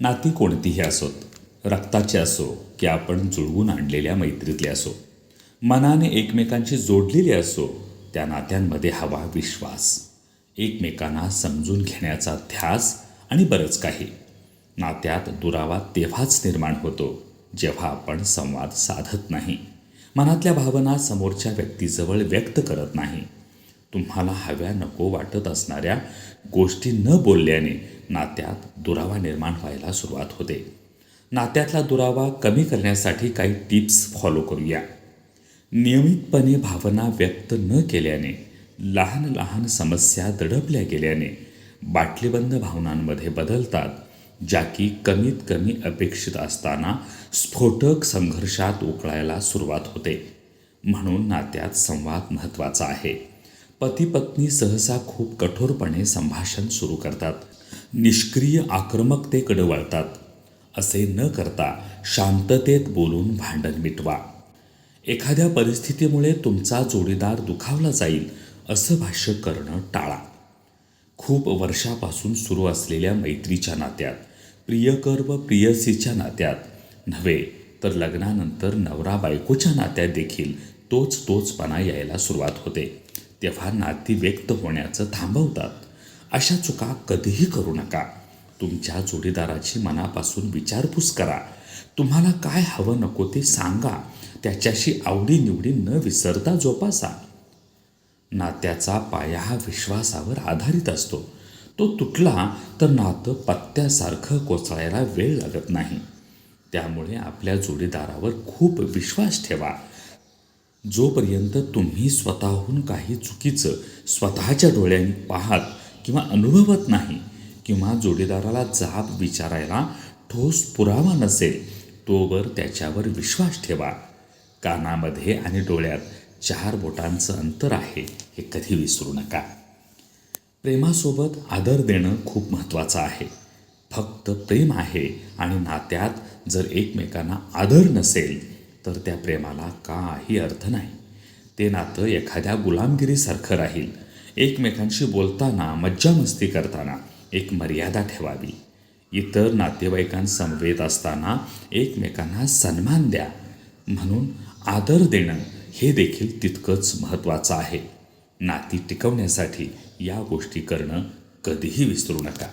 नाती कोणतीही असोत रक्ताची असो की आपण जुळवून आणलेल्या मैत्रीतली असो मनाने एकमेकांशी जोडलेली असो त्या नात्यांमध्ये हवा विश्वास. एकमेकांना समजून घेण्याचा ध्यास आणि बरंच काही. नात्यात दुरावा तेव्हाच निर्माण होतो जेव्हा आपण संवाद साधत नाही. मनातल्या भावना समोरच्या व्यक्तीजवळ व्यक्त करत नाही. तुम्हाला हव्या नको वाटत असणाऱ्या गोष्टी न बोलल्याने नात्यात दुरावा निर्माण व्हायला सुरुवात होते. नात्यातला दुरावा कमी करण्यासाठी काही टिप्स फॉलो करूया. नियमितपणे भावना व्यक्त न केल्याने लहान लहान समस्या दडपल्या गेल्याने बाटलीबंद भावनांमध्ये बदलतात ज्या की कमीत कमी अपेक्षित असताना स्फोटक संघर्षात उकळायला सुरुवात होते. म्हणून नात्यात संवाद महत्त्वाचा आहे. पती पत्नी सहसा खूप कठोरपणे संभाषण सुरू करतात. निष्क्रिय आक्रमकतेकडे वळतात. असे न करता शांततेत बोलून भांडण मिटवा. एखाद्या परिस्थितीमुळे तुमचा जोडीदार दुखावला जाईल असं भाष्य करणं टाळा. खूप वर्षापासून सुरू असलेल्या मैत्रीच्या नात्यात प्रियकर व प्रियसीच्या नात्यात नव्हे तर लग्नानंतर नवरा बायकोच्या नात्यात देखील तोच तोचपणा यायला सुरुवात होते. तेव्हा नाती व्यक्त होण्याचं थांबवतात. अशा चुका कधीही करू नका. तुमच्या जोडीदाराची मनापासून विचारपूस करा. तुम्हाला काय हवं नको ते सांगा. त्याच्याशी आवडीनिवडी न विसरता जोपासा. नात्याचा पाया हा विश्वासावर आधारित असतो. तो तुटला तर नातं पत्त्यासारखं कोसळायला वेळ लागत नाही. त्यामुळे आपल्या जोडीदारावर खूप विश्वास ठेवा. जोपर्यंत तुम्ही स्वतःहून काही चुकीचं स्वतःच्या डोळ्यांनी पाहत किंवा अनुभवत नाही किंवा जोडीदाराला जाब विचारायला ठोस पुरावा नसेल तोवर त्याच्यावर विश्वास ठेवा. कानामध्ये आणि डोळ्यात चार बोटांचं अंतर आहे हे कधी विसरू नका. प्रेमासोबत आदर देणं खूप महत्त्वाचं आहे. फक्त प्रेम आहे आणि नात्यात जर एकमेकांना आदर नसेल तर त्या प्रेमाला काही अर्थ नाही. ते नातं एखाद्या गुलामगिरीसारखं राहील. एकमेकांशी बोलताना मज्जामस्ती करताना एक मर्यादा ठेवावी. इतर नातेवाईकांसमवेत असताना एकमेकांना सन्मान द्या. म्हणून आदर देणं हे देखील तितकंच महत्त्वाचं आहे. नाती टिकवण्यासाठी या गोष्टी करणं कधीही विसरू नका.